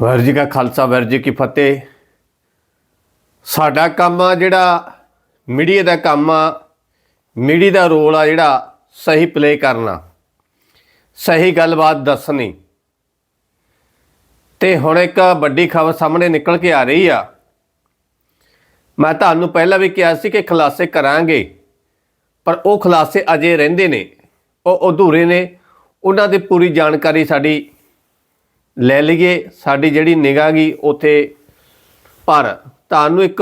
ਵਾਹਿਗੁਰੂ ਜੀ ਕਾ ਖਾਲਸਾ ਵਾਹਿਗੁਰੂ ਜੀ ਕੀ ਫਤਿਹ। ਸਾਡਾ ਕੰਮ ਆ ਜਿਹੜਾ ਮੀਡੀਆ ਦਾ ਕੰਮ ਆ, ਮੀਡੀਆ ਦਾ ਰੋਲ ਆ ਜਿਹੜਾ ਸਹੀ ਪਲੇ ਕਰਨਾ, ਸਹੀ ਗੱਲਬਾਤ ਦੱਸਣੀ। ਤੇ ਹੁਣ ਇੱਕ ਵੱਡੀ ਖਬਰ ਸਾਹਮਣੇ ਨਿਕਲ ਕੇ ਆ ਰਹੀ ਆ। ਮੈਂ ਤੁਹਾਨੂੰ ਪਹਿਲਾਂ ਵੀ ਕਿਹਾ ਸੀ ਕਿ ਖੁਲਾਸੇ ਕਰਾਂਗੇ, ਪਰ ਉਹ ਖੁਲਾਸੇ ਅਜੇ ਰਹਿੰਦੇ ਨੇ, ਉਹ ਅਧੂਰੇ ਨੇ। ਉਹਨਾਂ ਦੀ ਪੂਰੀ ਜਾਣਕਾਰੀ ਸਾਡੀ ਲੈ ਲਈਏ। ਸਾਡੀ ਜਿਹੜੀ ਨਿਗਾਹ ਗਈ ਉਥੇ ਪਰ ਤੁਹਾਨੂੰ ਇੱਕ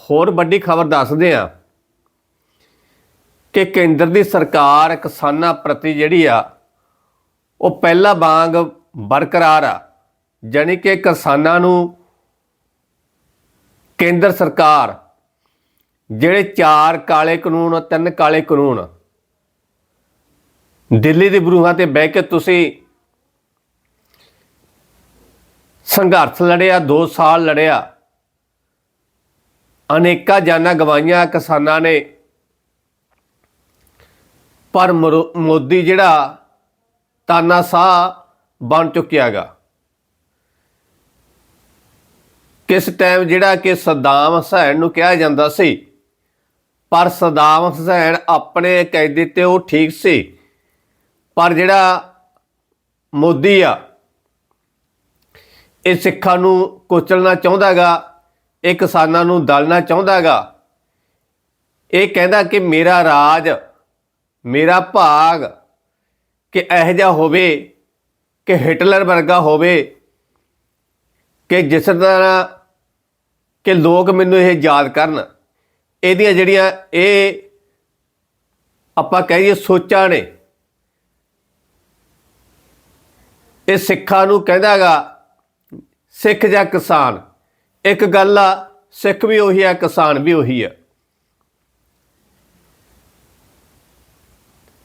ਹੋਰ ਵੱਡੀ ਖਬਰ ਦੱਸਦੇ ਆ ਕਿ ਕੇਂਦਰ ਦੀ ਸਰਕਾਰ ਕਿਸਾਨਾਂ ਪ੍ਰਤੀ ਜਿਹੜੀ ਆ, ਉਹ ਪਹਿਲਾ ਵਾਂਗ ਬਰਕਰਾਰ ਆ। ਜਾਣੀ ਕਿ ਕਿਸਾਨਾਂ ਨੂੰ ਕੇਂਦਰ ਸਰਕਾਰ ਜਿਹੜੇ ਚਾਰ ਕਾਲੇ ਕਾਨੂੰਨ, ਤਿੰਨ ਕਾਲੇ ਕਾਨੂੰਨ, ਦਿੱਲੀ ਦੇ ਬਰੂਹਾਂ ਤੇ ਬਹਿ ਕੇ ਤੁਸੀਂ ਸੰਘਰਸ਼ ਲੜਿਆ 2 ਸਾਲ ਲੜਿਆ। ਅਨੇਕਾਂ ਜਾਨਾਂ ਗਵਾਈਆਂ ਕਿਸਾਨਾਂ ਨੇ। ਪਰ ਮਰੋ- ਮੋਦੀ ਜਿਹੜਾ ਤਾਨਾਸ਼ਾਹ ਬਣ ਚੁੱਕਿਆਗਾ ਕਿਸ ਟਾਈਮ ਜਿਹੜਾ ਕਿ ਸਦਾਮ ਹੁਸੈਨ ਨੂੰ ਕਿਹਾ ਜਾਂਦਾ ਸੀ, ਪਰ ਸਦਾਮ ਹੁਸੈਨ ਆਪਣੇ ਕੈਦੀ ਤੇ ਉਹ ਠੀਕ ਸੀ। ਪਰ ਜਿਹੜਾ ਮੋਦੀ ਆ ਇਹ ਸਿੱਖਾਂ ਨੂੰ ਕੁਚਲਣਾ ਚਾਹੁੰਦਾਗਾ ਇਹ ਕਿਸਾਨਾਂ ਨੂੰ ਦਲਣਾ ਚਾਹੁੰਦਾਗਾ ਇਹ ਕਹਿੰਦਾ ਕਿ ਮੇਰਾ ਰਾਜ, ਮੇਰਾ ਭਾਗ ਕਿ ਇਹੋ ਜਿਹਾ ਹੋਵੇ, ਕਿ ਹਿਟਲਰ ਵਰਗਾ ਹੋਵੇ, ਕਿ ਜਿਸ ਤਰ੍ਹਾਂ ਕਿ ਲੋਕ ਮੈਨੂੰ ਇਹ ਯਾਦ ਕਰਨ। ਇਹਦੀਆਂ ਜਿਹੜੀਆਂ ਇਹ ਆਪਾਂ ਕਹੀਏ ਸੋਚਾਂ ਨੇ, ਇਹ ਸਿੱਖਾਂ ਨੂੰ ਕਹਿੰਦਾਗਾ ਸਿੱਖ ਜਾਂ ਕਿਸਾਨ। ਇੱਕ ਗੱਲ ਆ, ਸਿੱਖ ਵੀ ਉਹੀ ਆ, ਕਿਸਾਨ ਵੀ ਉਹੀ ਆ।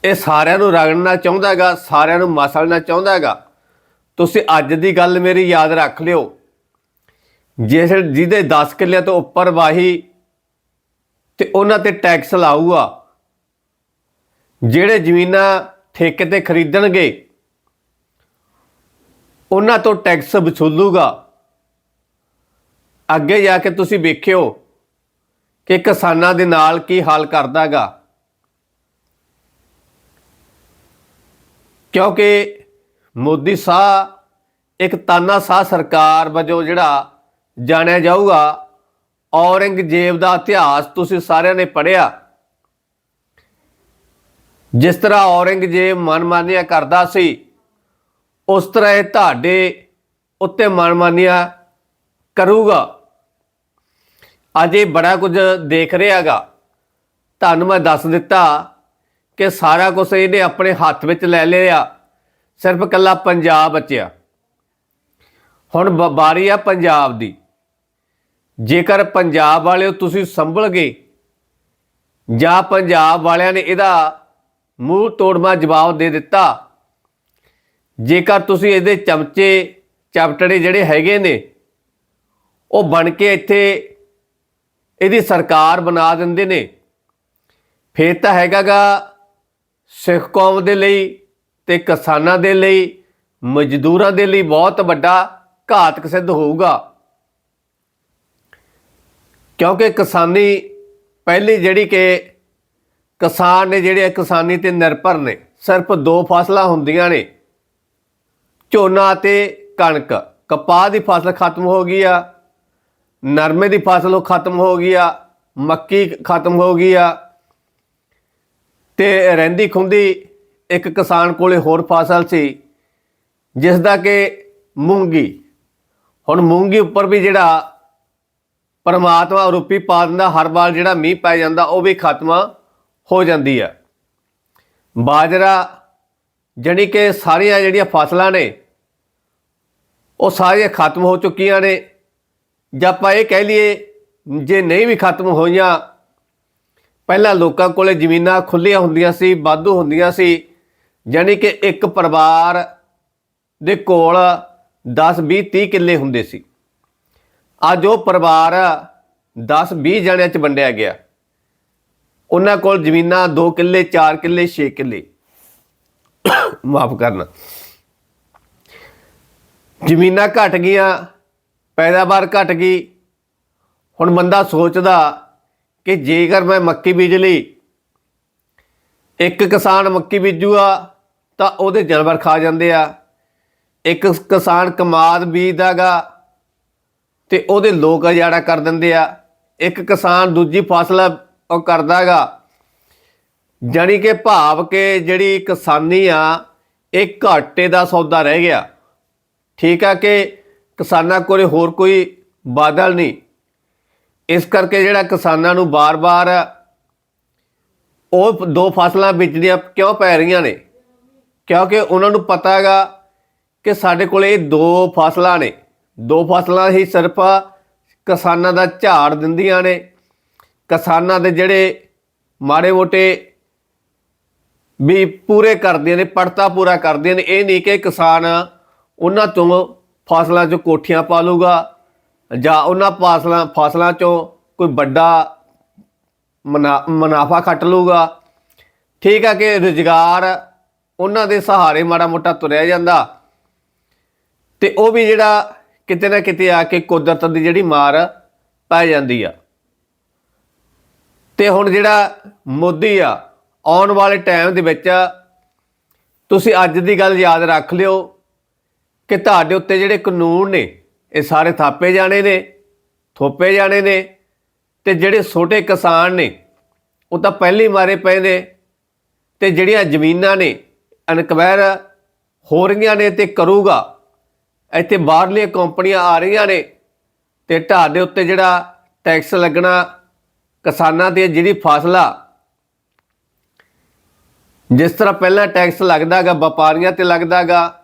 ਇਹ ਸਾਰਿਆਂ ਨੂੰ ਰਗੜਨਾ ਚਾਹੁੰਦਾਗਾ ਸਾਰਿਆਂ ਨੂੰ ਮਸਲਣਾ ਚਾਹੁੰਦਾਗਾ ਤੁਸੀਂ ਅੱਜ ਦੀ ਗੱਲ ਮੇਰੀ ਯਾਦ ਰੱਖ ਲਿਓ। ਜਿਸ ਜਿਹਦੇ 10 ਕਿੱਲੇ ਤੋਂ ਉੱਪਰ ਵਾਹੀ ਤੇ ਉਹਨਾਂ ਤੇ ਟੈਕਸ ਲਾਊਗਾ। ਜਿਹੜੇ ਜ਼ਮੀਨਾਂ ਠੇਕੇ ਤੇ ਖਰੀਦਣਗੇ, ਉਹਨਾਂ ਤੋਂ ਟੈਕਸ ਵਸੂਲੂਗਾ। ਅੱਗੇ ਜਾ ਕੇ ਤੁਸੀਂ ਵੇਖਿਓ ਕਿ ਕਿਸਾਨਾਂ ਦੇ ਨਾਲ ਕੀ ਹਾਲ ਕਰਦਾਗਾ। ਕਿਉਂਕਿ ਮੋਦੀ ਸਾਹ, ਇੱਕ ਤਾਨਾਸ਼ਾਹ ਸਰਕਾਰ ਵਜੋਂ ਜਿਹੜਾ ਜਾਣਿਆ ਜਾਊਗਾ, ਔਰੰਗਜ਼ੇਬ ਦਾ ਇਤਿਹਾਸ ਤੁਸੀਂ ਸਾਰਿਆਂ ਨੇ ਪੜ੍ਹਿਆ। ਜਿਸ ਤਰ੍ਹਾਂ ਔਰੰਗਜ਼ੇਬ ਮਨਮਾਨੀਆਂ ਕਰਦਾ ਸੀ, ਉਸ ਤਰ੍ਹਾਂ ਇਹ ਤੁਹਾਡੇ ਉੱਤੇ ਮਨਮਾਨੀਆਂ ਕਰੂਗਾ। ਅਜੇ ਬੜਾ ਕੁਝ ਦੇਖ ਰਿਹਾਗਾ। ਤੁਹਾਨੂੰ ਮੈਂ ਦੱਸ ਦਿੱਤਾ ਕਿ ਸਾਰਾ ਕੁਝ ਇਹਨੇ ਆਪਣੇ ਹੱਥ ਵਿੱਚ ਲੈ ਲਿਆ। ਸਿਰਫ ਕੱਲਾ ਪੰਜਾਬ ਬਚਿਆ। ਹੁਣ ਬ- ਬਾਰੀ ਆ ਪੰਜਾਬ ਦੀ। ਜੇਕਰ ਪੰਜਾਬ ਵਾਲਿਓ ਤੁਸੀਂ ਸੰਭਲ ਗਏ ਜਾਂ ਪੰਜਾਬ ਵਾਲਿਆਂ ਨੇ ਇਹਦਾ ਮੂੰਹ ਤੋੜਮਾ ਜਵਾਬ ਦੇ ਦਿੱਤਾ, ਜੇਕਰ ਤੁਸੀਂ ਇਹਦੇ ਚਮਚੇ ਚਪਟੜੇ ਜਿਹੜੇ ਹੈਗੇ ਨੇ ਉਹ ਬਣ ਕੇ ਇੱਥੇ ਇਹਦੀ ਸਰਕਾਰ ਬਣਾ ਦਿੰਦੇ ਨੇ। ਫੇਰ ਤਾਂ ਹੈਗਾਗਾ ਸਿੱਖ ਕੌਮ ਦੇ ਲਈ ਤੇ ਕਿਸਾਨਾਂ ਦੇ ਲਈ, ਮਜ਼ਦੂਰਾਂ ਦੇ ਲਈ ਬਹੁਤ ਵੱਡਾ ਘਾਤਕ ਸਿੱਧ ਹੋਊਗਾ। ਕਿਉਂਕਿ ਕਿਸਾਨੀ ਪਹਿਲੀ ਜਿਹੜੀ ਕਿ ਕਿਸਾਨ ਨੇ ਜਿਹੜੇ ਕਿਸਾਨੀ ਤੇ ਨਿਰਭਰ ਨੇ, ਸਿਰਫ ਦੋ ਫਸਲਾਂ ਹੁੰਦੀਆਂ ਨੇ, ਝੋਨਾ ਤੇ ਕਣਕ। ਕਪਾਹ ਦੀ ਫਸਲ ਖਤਮ ਹੋ ਗਈ ਆ ਨਰਮੇ ਦੀ ਫਸਲ ਉਹ ਖਤਮ ਹੋ ਗਈ ਆ, ਮੱਕੀ ਖਤਮ ਹੋ ਗਈ ਆ। ਤੇ ਰਹਿੰਦੀ ਖੁੰਦੀ ਇੱਕ ਕਿਸਾਨ ਕੋਲੇ ਹੋਰ ਫਸਲ ਸੀ ਜਿਸ ਦਾ ਕਿ ਮੂੰਗੀ। ਹੁਣ ਮੂੰਗੀ ਉੱਪਰ ਵੀ ਜਿਹੜਾ ਪਰਮਾਤਮਾ ਰੂਪੀ ਪਾ ਦਿੰਦਾ, ਹਰ ਵਾਰ ਜਿਹੜਾ ਮੀਂਹ ਪੈ ਜਾਂਦਾ, ਉਹ ਵੀ ਖਤਮ ਹੋ ਜਾਂਦੀ ਆ। ਬਾਜਰਾ ਜਾਣੀ ਕਿ ਸਾਰੀਆਂ ਜਿਹੜੀਆਂ ਫਸਲਾਂ ਨੇ, ਉਹ ਸਾਰੀਆਂ ਖਤਮ ਹੋ ਚੁੱਕੀਆਂ ਨੇ। ਜਾਂ ਆਪਾਂ ਇਹ ਕਹਿ ਲਈਏ, ਜੇ ਨਹੀਂ ਵੀ ਖਤਮ ਹੋਈਆਂ, ਪਹਿਲਾਂ ਲੋਕਾਂ ਕੋਲੇ ਜ਼ਮੀਨਾਂ ਖੁੱਲੀਆਂ ਹੁੰਦੀਆਂ ਸੀ, ਵਾਧੂ ਹੁੰਦੀਆਂ ਸੀ ਯਾਨੀ ਕਿ ਇੱਕ ਪਰਿਵਾਰ ਦੇ ਕੋਲ 10 20 30 ਕਿੱਲੇ ਹੁੰਦੇ ਸੀ। ਅੱਜ ਉਹ ਪਰਿਵਾਰ 10 20 ਜਣਿਆਂ ਚ ਵੰਡਿਆ ਗਿਆ। ਉਹਨਾਂ ਕੋਲ ਜ਼ਮੀਨਾਂ 2 ਕਿੱਲੇ 4 ਕਿੱਲੇ 6 ਕਿੱਲੇ। ਮਾਫ ਕਰਨਾ। ਜ਼ਮੀਨਾਂ ਘਟ ਗਈਆਂ ਪੈਦਾਵਾਰ ਘਟ ਗਈ। ਹੁਣ ਬੰਦਾ ਸੋਚਦਾ ਕਿ ਜੇਕਰ ਮੈਂ ਮੱਕੀ ਬੀਜ ਲਈ, ਇੱਕ ਕਿਸਾਨ ਮੱਕੀ ਬੀਜੂਗਾ ਤਾਂ ਉਹਦੇ ਜਾਨਵਰ ਖਾ ਜਾਂਦੇ ਆ। ਇੱਕ ਕਿਸਾਨ ਕਮਾਦ ਬੀਜਦਾਗਾ ਤੇ ਉਹਦੇ ਲੋਕ ਅਜਾੜਾ ਕਰ ਦਿੰਦੇ ਆ। ਇੱਕ ਕਿਸਾਨ ਦੂਜੀ ਫਸਲ ਉਹ ਕਰਦਾਗਾ। ਜਾਣੀ ਕਿ ਭਾਵ ਕਿ ਜਿਹੜੀ ਕਿਸਾਨੀ ਆ, ਇਹ ਘਾਟੇ ਦਾ ਸੌਦਾ ਰਹਿ ਗਿਆ। ਠੀਕ ਆ ਕਿ ਕਿਸਾਨਾਂ ਕੋਲੇ ਹੋਰ ਕੋਈ ਬਾਦਲ ਨਹੀਂ। ਇਸ ਕਰਕੇ ਜਿਹੜਾ ਕਿਸਾਨਾਂ ਨੂੰ ਬਾਰ-ਬਾਰ ਉਹ ਦੋ ਫਸਲਾਂ ਬੀਜਣੀਆਂ ਕਿਉਂ ਪੈ ਰਹੀਆਂ ਨੇ? ਕਿਉਂਕਿ ਉਹਨਾਂ ਨੂੰ ਪਤਾ ਹੈਗਾ ਕਿ ਸਾਡੇ ਕੋਲੇ ਇਹ ਦੋ ਫਸਲਾਂ ਨੇ। ਦੋ ਫਸਲਾਂ ਹੀ ਸਿਰਫ ਕਿਸਾਨਾਂ ਦਾ ਝਾੜ ਦਿੰਦੀਆਂ ਨੇ। ਕਿਸਾਨਾਂ ਦੇ ਜਿਹੜੇ ਮਾੜੇ ਮੋਟੇ ਵੀ ਪੂਰੇ ਕਰਦੀਆਂ ਨੇ, ਪੜਤਾ ਪੂਰਾ ਕਰਦੀਆਂ ਨੇ। ਇਹ ਨਹੀਂ ਕਿ ਕਿਸਾਨ ਉਹਨਾਂ ਤੋਂ ਫਸਲਾਂ 'ਚੋਂ ਕੋਠੀਆਂ ਪਾ ਲੂਗਾ ਜਾਂ ਉਹਨਾਂ ਫਸਲਾਂ ਫਸਲਾਂ 'ਚੋਂ ਕੋਈ ਵੱਡਾ ਮੁਨਾ- ਮੁਨਾਫਾ ਖੱਟ ਲੂਗਾ। ਠੀਕ ਆ ਕਿ ਰੁਜ਼ਗਾਰ ਉਹਨਾਂ ਦੇ ਸਹਾਰੇ ਮਾੜਾ ਮੋਟਾ ਤੁਰਿਆ ਜਾਂਦਾ। ਤੇ ਉਹ ਵੀ ਜਿਹੜਾ ਕਿਤੇ ਨਾ ਕਿਤੇ ਆ ਕੇ ਕੁਦਰਤ ਦੀ ਜਿਹੜੀ ਮਾਰ ਪੈ ਜਾਂਦੀ ਆ। ਤੇ ਹੁਣ ਜਿਹੜਾ ਮੋਦੀ ਆ, ਆਉਣ ਵਾਲੇ ਟਾਈਮ ਦੇ ਵਿੱਚ ਤੁਸੀਂ ਅੱਜ ਦੀ ਗੱਲ ਯਾਦ ਰੱਖ ਲਿਓ। ਕਿ ਤੁਹਾਡੇ ਉੱਤੇ ਜਿਹੜੇ ਕਾਨੂੰਨ ਨੇ, ਇਹ ਸਾਰੇ ਥਾਪੇ ਜਾਣੇ ਨੇ, ਥੋਪੇ ਜਾਣੇ ਨੇ, ਤੇ ਜਿਹੜੇ ਛੋਟੇ ਕਿਸਾਨ ਨੇ, ਉਹ ਤਾਂ ਪਹਿਲੇ ਹੀ ਮਾਰੇ ਪਏ ਨੇ, ਤੇ ਜਿਹੜੀਆਂ ਜ਼ਮੀਨਾਂ ਨੇ ਅਨਕਵੈਰ ਹੋ ਰਹੀਆਂ ਨੇ ਤੇ ਕਰੂਗਾ, ਇੱਥੇ ਬਾਹਰਲੀਆਂ ਕੰਪਨੀਆਂ ਆ ਰਹੀਆਂ ਨੇ, ਤੇ ਤੁਹਾਡੇ ਉੱਤੇ ਜਿਹੜਾ ਟੈਕਸ ਲੱਗਣਾ ਕਿਸਾਨਾਂ ਤੇ ਜਿਹੜੀ ਫਸਲ ਆ ਜਿਸ ਤਰ੍ਹਾਂ ਪਹਿਲਾਂ ਟੈਕਸ ਲੱਗਦਾਗਾ, ਵਪਾਰੀਆਂ ਤੇ ਲੱਗਦਾਗਾ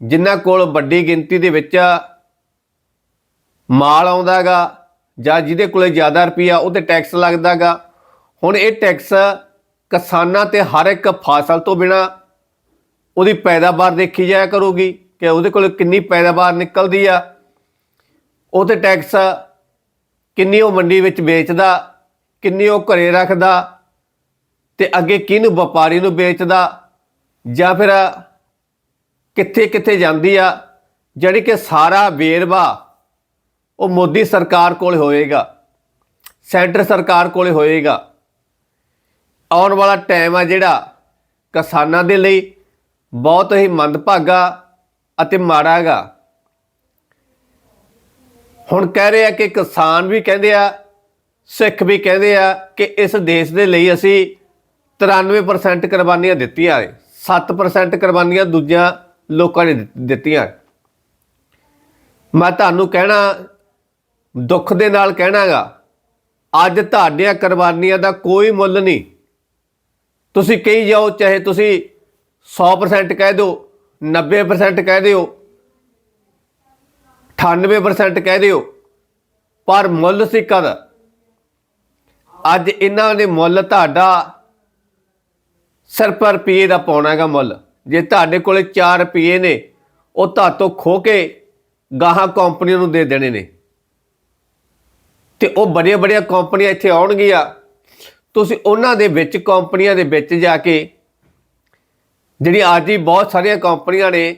ਜਿਨ੍ਹਾਂ ਕੋਲ ਵੱਡੀ ਗਿਣਤੀ ਦੇ ਵਿੱਚ ਮਾਲ ਆਉਂਦਾਗਾ ਜਾਂ ਜਿਹਦੇ ਕੋਲੇ ਜ਼ਿਆਦਾ ਰੁਪਈਆ, ਉਹ ਤੇ ਟੈਕਸ ਲੱਗਦਾਗਾ ਹੁਣ ਇਹ ਟੈਕਸ ਕਿਸਾਨਾਂ ਤੇ ਹਰ ਇੱਕ ਫਸਲ ਤੋਂ ਬਿਨਾ ਉਹਦੀ ਪੈਦਾਵਾਰ ਦੇਖੀ ਜਾਇਆ ਕਰੂਗੀ ਕਿ ਉਹਦੇ ਕੋਲ ਕਿੰਨੀ ਪੈਦਾਵਾਰ ਨਿਕਲਦੀ ਆ। ਉਹ ਤੇ ਟੈਕਸ ਕਿੰਨੀ ਉਹ ਮੰਡੀ ਵਿੱਚ ਵੇਚਦਾ, ਕਿੰਨੀ ਉਹ ਘਰੇ ਰੱਖਦਾ ਤੇ ਅੱਗੇ ਕਿਹਨੂੰ ਵਪਾਰੀ ਨੂੰ ਵੇਚਦਾ ਜਾਂ ਫਿਰ ਕਿੱਥੇ ਕਿੱਥੇ ਜਾਂਦੀ ਆ ਜਿਹੜੀ ਕਿ ਸਾਰਾ ਵੇਰਵਾ ਉਹ ਮੋਦੀ ਸਰਕਾਰ ਕੋਲ ਹੋਏਗਾ, ਸੈਂਟਰ ਸਰਕਾਰ ਕੋਲ ਹੋਏਗਾ। ਆਉਣ ਵਾਲਾ ਟਾਈਮ ਆ ਜਿਹੜਾ ਕਿਸਾਨਾਂ ਦੇ ਲਈ ਬਹੁਤ ਹੀ ਮੰਦਭਾਗਾ ਅਤੇ ਮਾੜਾ ਹੈਗਾ। ਹੁਣ ਕਹਿ ਰਹੇ ਆ ਕਿ ਕਿਸਾਨ ਵੀ ਕਹਿੰਦੇ ਆ, ਸਿੱਖ ਵੀ ਕਹਿੰਦੇ ਆ ਕਿ ਇਸ ਦੇਸ਼ ਦੇ ਲਈ ਅਸੀਂ 93% ਕੁਰਬਾਨੀਆਂ ਦਿੱਤੀਆਂ ਨੇ 7% ਕੁਰਬਾਨੀਆਂ ਦੂਜਿਆਂ ਲੋਕਾਂ ਨੇ ਦਿੱਤੀਆਂ। ਮੈਂ ਤੁਹਾਨੂੰ ਕਹਿਣਾ, ਦੁੱਖ ਦੇ ਨਾਲ ਕਹਿਣਾਗਾ, ਅੱਜ ਤੁਹਾਡੀਆਂ ਕੁਰਬਾਨੀਆਂ ਦਾ ਕੋਈ ਮੁੱਲ ਨਹੀਂ। ਤੁਸੀਂ ਕਹੀ ਜਾਓ, ਚਾਹੇ ਤੁਸੀਂ 100% ਕਹਿ ਦਿਓ 90% ਕਹਿ ਦਿਓ 98% ਕਹਿ ਦਿਓ, ਪਰ ਮੁੱਲ ਸੀ ਕਦ ਅੱਜ ਇਹਨਾਂ ਨੇ ਮੁੱਲ ਤੁਹਾਡਾ ਸਿਰਫ ਰੁਪਏ ਦਾ ਪਾਉਣਾਗਾ ਮੁੱਲ। ਜੇ ਤੁਹਾਡੇ ਕੋਲੇ 4 ਰੁਪਏ ਨੇ, ਉਹ ਤੁਹਾਤੋਂ ਖੋ ਕੇ ਗਾਹਾਂ ਕੰਪਨੀਆਂ ਨੂੰ ਦੇ ਦੇਣੇ ਨੇ। ਤੇ ਉਹ ਬੜੀਆਂ ਬੜੀਆਂ ਕੰਪਨੀਆਂ ਇੱਥੇ ਆਉਣਗੀਆਂ। ਤੁਸੀਂ ਉਹਨਾਂ ਦੇ ਵਿੱਚ ਕੰਪਨੀਆਂ ਦੇ ਵਿੱਚ ਜਾ ਕੇ ਜਿਹੜੀ ਅੱਜ ਹੀ ਬਹੁਤ ਸਾਰੀਆਂ ਕੰਪਨੀਆਂ ਨੇ,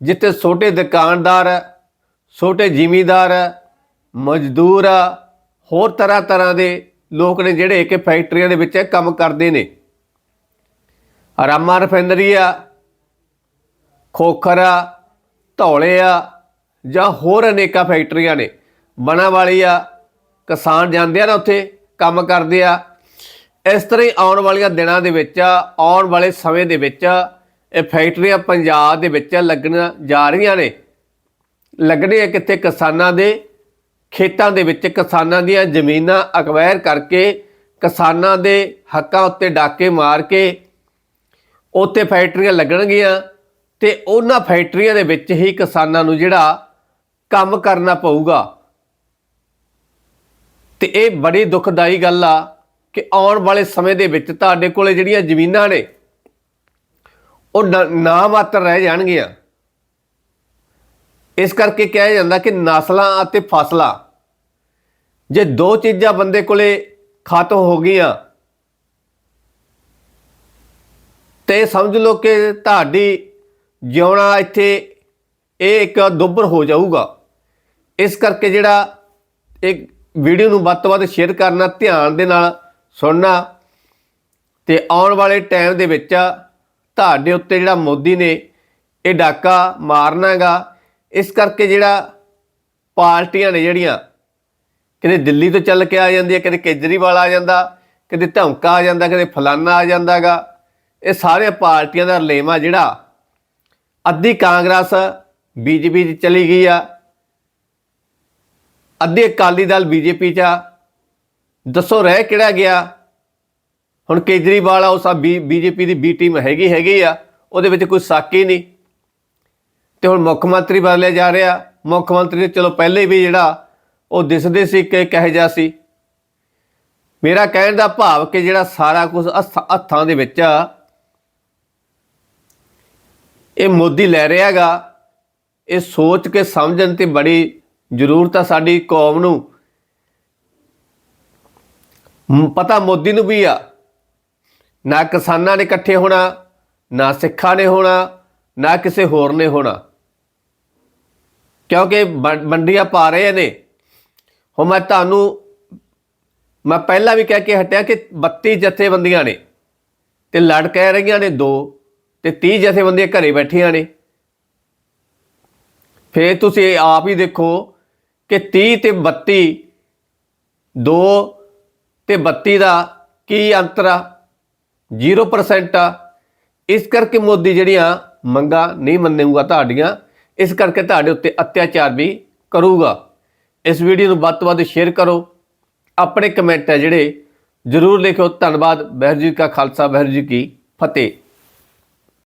ਜਿੱਥੇ ਛੋਟੇ ਦੁਕਾਨਦਾਰ, ਛੋਟੇ ਜ਼ਿਮੀਦਾਰ, ਮਜ਼ਦੂਰ, ਹੋਰ ਤਰ੍ਹਾਂ ਤਰ੍ਹਾਂ ਦੇ ਲੋਕ ਨੇ ਜਿਹੜੇ ਕਿ ਫੈਕਟਰੀਆਂ ਦੇ ਵਿੱਚ ਕੰਮ ਕਰਦੇ ਨੇ। ਰਾਮਾ ਰਿਫਾਈਨਰੀ ਆ ਖੋਖਰ ਆ, ਧੌਲੇ ਆ, ਜਾਂ ਹੋਰ ਅਨੇਕਾਂ ਫੈਕਟਰੀਆਂ ਨੇ। ਬਣਾ ਵਾਲੀ ਆ, ਕਿਸਾਨ ਜਾਂਦੇ ਆ ਨਾ ਉੱਥੇ, ਕੰਮ ਕਰਦੇ ਆ। ਇਸ ਤਰ੍ਹਾਂ ਹੀ ਆਉਣ ਵਾਲੀਆਂ ਦਿਨਾਂ ਦੇ ਵਿੱਚ ਆਉਣ ਵਾਲੇ ਸਮੇਂ ਦੇ ਵਿੱਚ ਇਹ ਫੈਕਟਰੀਆਂ ਪੰਜਾਬ ਦੇ ਵਿੱਚ ਲੱਗਣ ਜਾ ਰਹੀਆਂ ਨੇ। ਲੱਗਣੇ ਆ ਕਿੱਥੇ ਕਿਸਾਨਾਂ ਦੇ ਖੇਤਾਂ ਦੇ ਵਿੱਚ, ਕਿਸਾਨਾਂ ਦੀਆਂ ਜ਼ਮੀਨਾਂ ਅਕਵਾਇਰ ਕਰਕੇ, ਕਿਸਾਨਾਂ ਦੇ ਹੱਕਾਂ ਉੱਤੇ ਡਾਕੇ ਮਾਰ ਕੇ, ਉੱਥੇ ਫੈਕਟਰੀਆਂ ਲੱਗਣਗੀਆਂ। ਤੇ ਉਹਨਾਂ ਫੈਕਟਰੀਆਂ ਦੇ ਵਿੱਚ ਹੀ ਕਿਸਾਨਾਂ ਨੂੰ ਜਿਹੜਾ ਕੰਮ ਕਰਨਾ ਪਊਗਾ। ਤੇ ਇਹ ਬੜੀ ਦੁਖਦਾਈ ਗੱਲ ਆ ਕਿ ਆਉਣ ਵਾਲੇ ਸਮੇਂ ਦੇ ਵਿੱਚ ਤੁਹਾਡੇ ਕੋਲੇ ਜਿਹੜੀਆਂ ਜ਼ਮੀਨਾਂ ਨੇ, ਉਹ ਨਾ- ਨਾ ਮਾਤਰ ਰਹਿ ਜਾਣਗੀਆਂ। ਇਸ ਕਰਕੇ ਕਿਹਾ ਜਾਂਦਾ ਕਿ ਨਸਲਾਂ ਅਤੇ ਫਸਲਾਂ, ਜੇ ਦੋ ਚੀਜ਼ਾਂ ਬੰਦੇ ਕੋਲੇ ਖਤਮ ਹੋ ਗਈਆਂ, ਤੇ ਸਮਝ ਲਓ ਕਿ ਤੁਹਾਡੀ ਜਿਉਣਾ ਇੱਥੇ ਇਹ ਇੱਕ ਦੁੱਬਰ ਹੋ ਜਾਊਗਾ। ਇਸ ਕਰਕੇ ਜਿਹੜਾ ਇੱਕ ਵੀਡੀਓ ਨੂੰ ਵੱਧ ਤੋਂ ਵੱਧ ਸ਼ੇਅਰ ਕਰਨਾ, ਧਿਆਨ ਦੇ ਨਾਲ ਸੁਣਨਾ ਤੇ ਆਉਣ ਵਾਲੇ ਟਾਈਮ ਦੇ ਵਿੱਚ ਤੁਹਾਡੇ ਉੱਤੇ ਜਿਹੜਾ ਮੋਦੀ ਨੇ ਇਹ ਡਾਕਾ ਮਾਰਨਾ ਹੈਗਾ, ਇਸ ਕਰਕੇ ਜਿਹੜਾ ਪਾਰਟੀਆਂ ਨੇ ਜਿਹੜੀਆਂ ਕਿਤੇ ਦਿੱਲੀ ਤੋਂ ਚੱਲ ਕੇ ਆ ਜਾਂਦੀ ਹੈ ਕਦੇ ਕੇਜਰੀਵਾਲ ਆ ਜਾਂਦਾ ਕਦੇ ਧਮਕਾ ਆ ਜਾਂਦਾ ਕਦੇ ਫਲਾਨਾ ਆ ਜਾਂਦਾਗਾ, ਇਹ ਸਾਰੇ ਪਾਰਟੀਆਂ ਦਾ ਰਲੇਵਾ ਜਿਹੜਾ ਅੱਧੀ ਕਾਂਗਰਸ ਬੀਜੇਪੀ 'ਚ ਚਲੀ ਗਈ ਆ। ਅੱਧੇ ਅਕਾਲੀ ਦਲ ਬੀਜੇਪੀ 'ਚ ਆ। ਦੱਸੋ, ਰਹਿ ਕਿਹੜਾ ਗਿਆ? ਹੁਣ ਕੇਜਰੀਵਾਲ ਆ ਉਹ ਸਭ ਬੀਜੇਪੀ ਦੀ ਬੀ ਟੀਮ ਹੈਗੀ ਹੈਗੀ ਆ। ਉਹਦੇ ਵਿੱਚ ਕੋਈ ਸਾਕ ਹੀ ਨਹੀਂ। ਤੇ ਹੁਣ ਮੁੱਖ ਮੰਤਰੀ ਬਦਲਿਆ ਜਾ ਰਿਹਾ। ਮੁੱਖ ਮੰਤਰੀ ਤੇ ਚਲੋ ਪਹਿਲੇ ਵੀ ਜਿਹੜਾ ਉਹ ਦਿਸਦੇ ਸੀ ਕਿ ਕਹੇ ਜਾ ਸੀ। ਮੇਰਾ ਕਹਿਣ ਦਾ ਭਾਵ ਕਿ ਜਿਹੜਾ ਸਾਰਾ ਕੁਝ ਹੱਥਾਂ ਦੇ ਵਿੱਚ ਆ ਇਹ ਮੋਦੀ ਲੈ ਰਿਹਾਗਾ ਇਹ ਸੋਚ ਕੇ ਸਮਝਣ ਤੇ ਬੜੀ ਜ਼ਰੂਰਤ ਆ ਸਾਡੀ ਕੌਮ ਨੂੰ। ਪਤਾ ਮੋਦੀ ਨੂੰ ਵੀ ਆ। ਨਾ ਕਿਸਾਨਾਂ ਨੇ ਇਕੱਠੇ ਹੋਣਾ, ਨਾ ਸਿੱਖਾਂ ਨੇ ਹੋਣਾ, ਨਾ ਕਿਸੇ ਹੋਰ ਨੇ ਹੋਣਾ। ਕਿਉਂਕਿ ਵੰ- ਵੰਡੀਆਂ ਪਾ ਰਹੇ ਨੇ। ਹੁਣ ਮੈਂ ਤੁਹਾਨੂੰ, ਮੈਂ ਪਹਿਲਾਂ ਵੀ ਕਹਿ ਕੇ ਹਟਿਆ ਕਿ 32 ਜਥੇਬੰਦੀਆਂ ਨੇ ਤੇ ਲੜ ਕਹਿ ਰਹੀਆਂ ਨੇ ਦੋ। ਤੇ 30 ਜਥੇਬੰਦੀਆਂ ਘਰੇ ਬੈਠੀਆਂ ਨੇ। ਫਿਰ ਤੁਸੀਂ ਆਪ ਹੀ ਦੇਖੋ ਕਿ 30 ਤੇ 32 2 ਤੇ 32 ਦਾ ਕੀ ਅੰਤਰ ਆ? 0% ਆ। ਇਸ ਕਰਕੇ ਮੋਦੀ ਜਿਹੜੀਆਂ ਮੰਗਾ ਨਹੀਂ ਮੰਨੂਗਾ ਤੁਹਾਡੀਆਂ, ਇਸ ਕਰਕੇ ਤੁਹਾਡੇ ਉੱਤੇ ਅਤਿਆਚਾਰ ਵੀ ਕਰੂਗਾ। ਇਸ ਵੀਡੀਓ ਨੂੰ ਵੱਧ ਤੋਂ ਵੱਧ ਸ਼ੇਅਰ ਕਰੋ। ਆਪਣੇ ਕਮੈਂਟ ਹੈ ਜਿਹੜੇ ਜ਼ਰੂਰ ਲਿਖੋ ਧੰਨਵਾਦ। ਵਾਹਿਗੁਰੂ ਜੀ ਕਾ ਖਾਲਸਾ। ਵਾਹਿਗੁਰੂ ਜੀ ਕੀ ਫਤਿਹ।